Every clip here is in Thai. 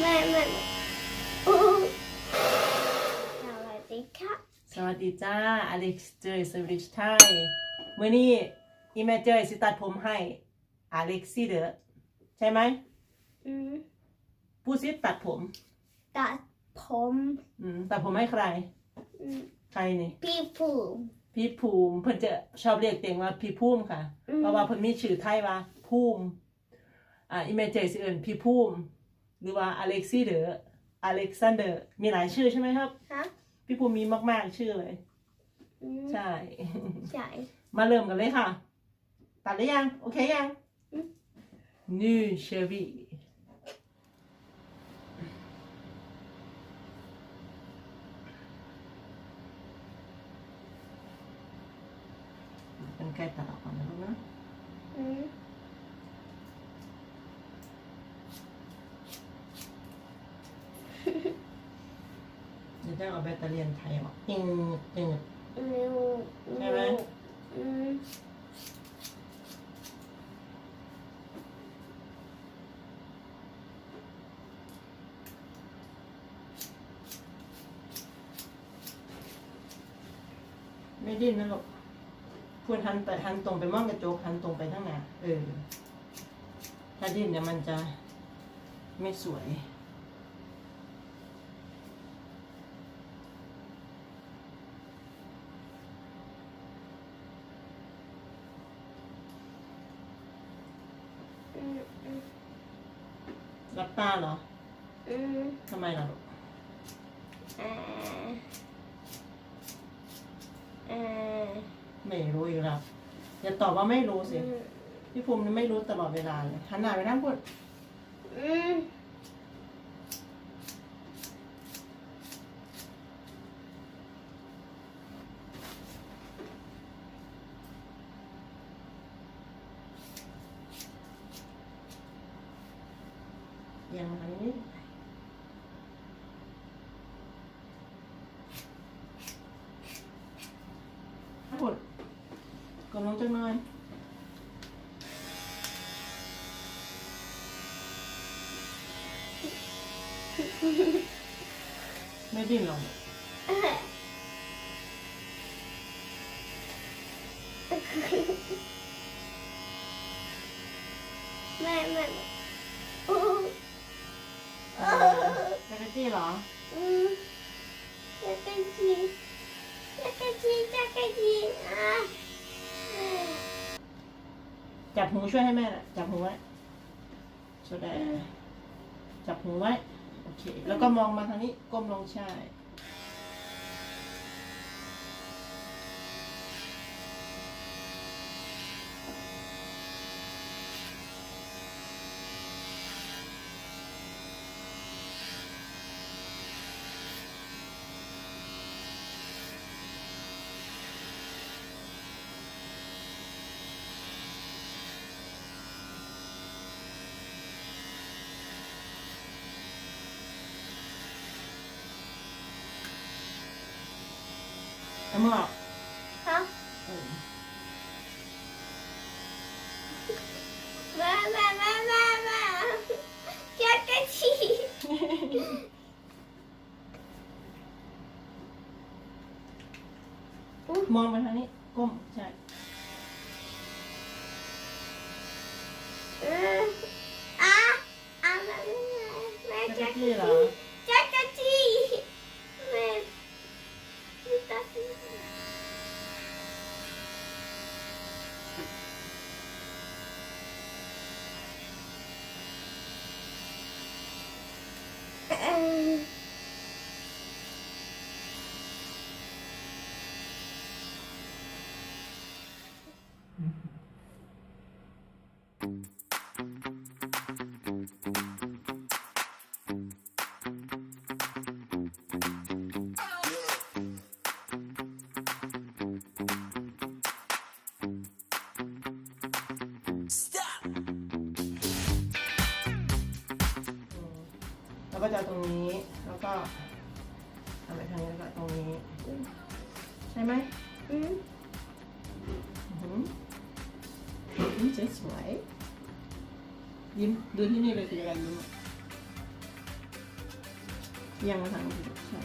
แม่แม่อู้สวัสดีครับสวัสดีจ้า อเล็กซ์เจยสวิชไทยเมื่อนี้อีแม่เจยสิตัดผมให้ อเล็กซี่เดอใช่ไหมอืมผู้ซิตัดผม ตัดผมอืมตัดผมให้ใคร อืมใครนี่ พี่ผูพี่ภูมิเพิ่นจะชอบเรียกเตียงว่าพี่ภูมิค่ะ อืม เพราะว่าเพิ่นมีชื่อไทยว่าภูมิ อ่าอีเมเจยสิเอิญพี่ภูมิ หรือว่าอเล็กซี่เดออเล็กซานเดอร์ มีหลายชื่อใช่ไหมครับ ฮะพี่ภูมิมีมากๆชื่อเลย อืมใช่ ใช่ มาเริ่มกันเลยค่ะ ตัดได้ยัง โอเคยัง อืม นี่เชอรี่เป็นใกล้ตัดออกก่อนนะลูกนะอืม เดี๋ยว จะเอาแบตเตอรี่ไทยออกยิงยิงนิวใช่ไหมอืมไม่ดิ้นนะลูกพูดหันไปหันตรงไปมองกระจกหันตรงไปข้างหน้าเออ ถ้าดิ้นเนี่ยมันจะไม่สวย อืมอืม รับตาเหรอ อืมทำไมล่ะลูกอ่าอ่าไม่รู้อีกแล้วอย่าตอบว่าไม่รู้สิ อืมพี่ภูมินี่ไม่รู้ตลอดเวลาเลยหันหน้าไปนั่งพูดอืม ยังไงนี่พูดกดลงจังหน่อยไม่ดิ้นหรอกแม่แม่ จักรจี้เหรอ อืมจักรจีจักรจีจักรจีอะจับหูช่วยให้แม่หน่อยจับหูไว้ช่วยได้จับหูไว้ โอเค แล้วก็มองมาทางนี้ ก้มลงใช่ เอามือออกฮะเออแม่แม่แม่แม่แม่จักรจีมองไปทางนี้ก้ม ก็จะเอาตรงนี้แล้วก็เอาไปทางนี้แล้วก็ตรงนี้ ใช่ไหมอืมอื้อหือยิ้มสวยๆยิ้มดูที่นี่เลยคืออะไรยิ้มอะเอียงมาทางนี้ใช่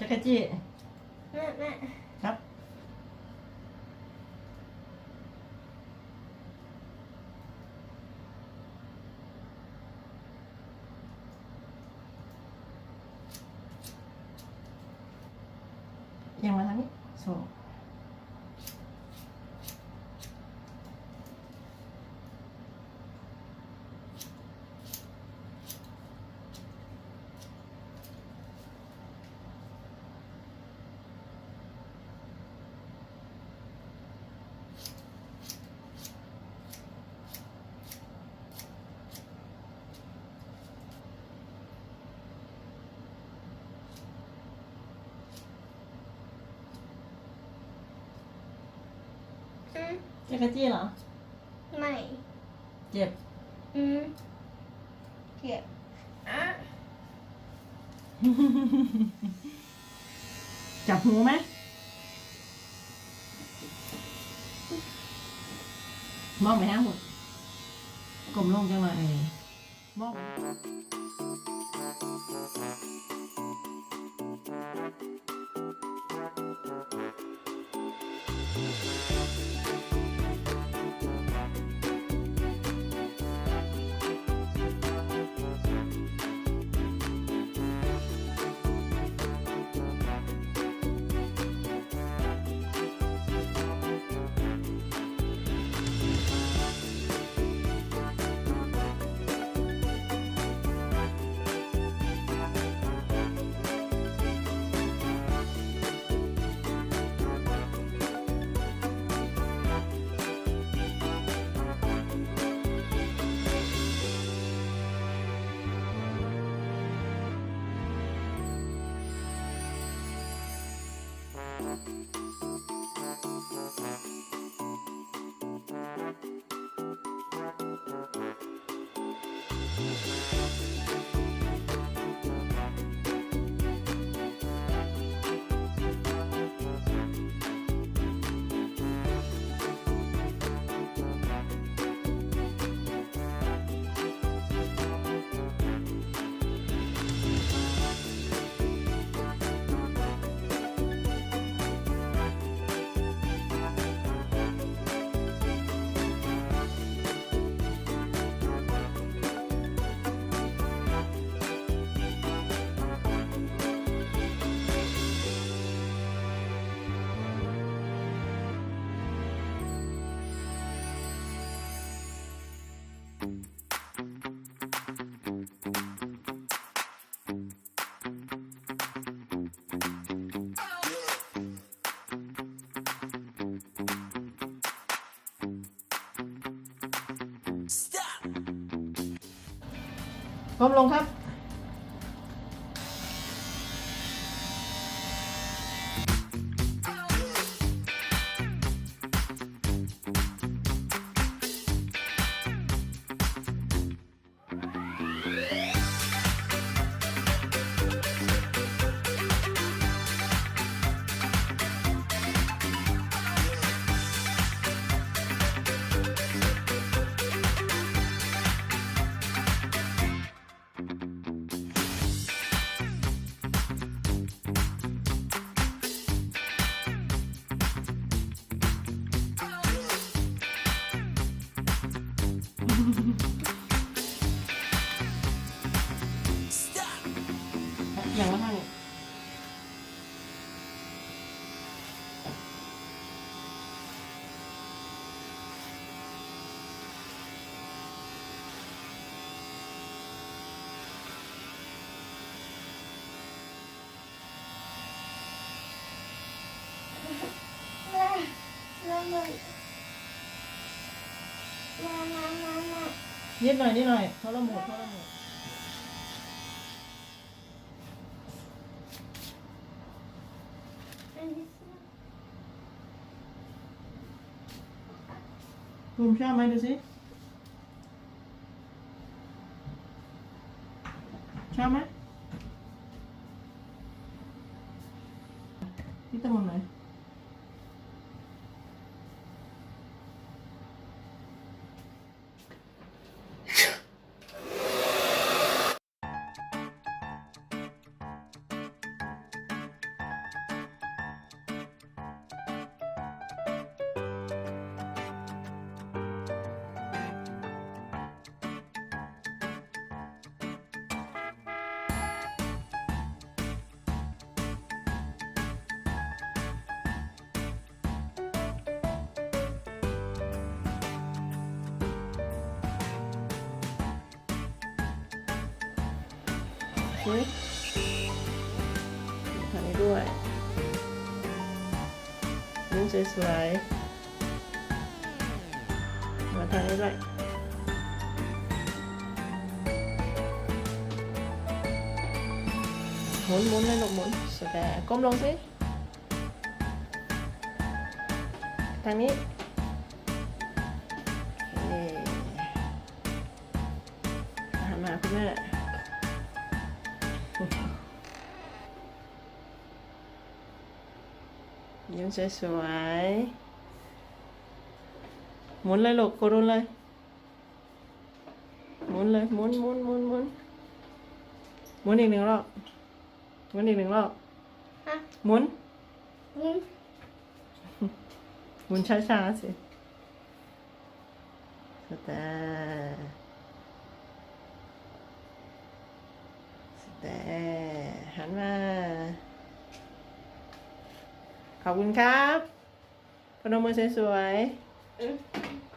จักรจี้แม่แม่ครับเอียังมาทางนี้โซ่ อืมจักรจี้เหรอ ไม่เจ็บ อืมเก็บอะจับหูไหมมองไปฮะหมดกลมลงจังเลยมอง พร้อมลงครับ มามามามามานิดหน่อยนิดหน่ นี่ทางนี้ด้วยยิ้มสวยๆมาทางนี้ด้วยหมุนหมุนเลยลูกหมุนสแกนก้มลงสิทางนี้หันมาคุณแม่ ยิ้มสวยๆหมุนเลยลูกกดรุนเลย หมุนเลย หมุนหมุนหมุนหมุนหมุนอีกหนึ่งรอบ หมุนอีกหนึ่งรอบฮะหมุนนี่หมุนช้าๆสิสแตร์สแตร์หันมา ขอบคุณครับพนมมือสวยๆ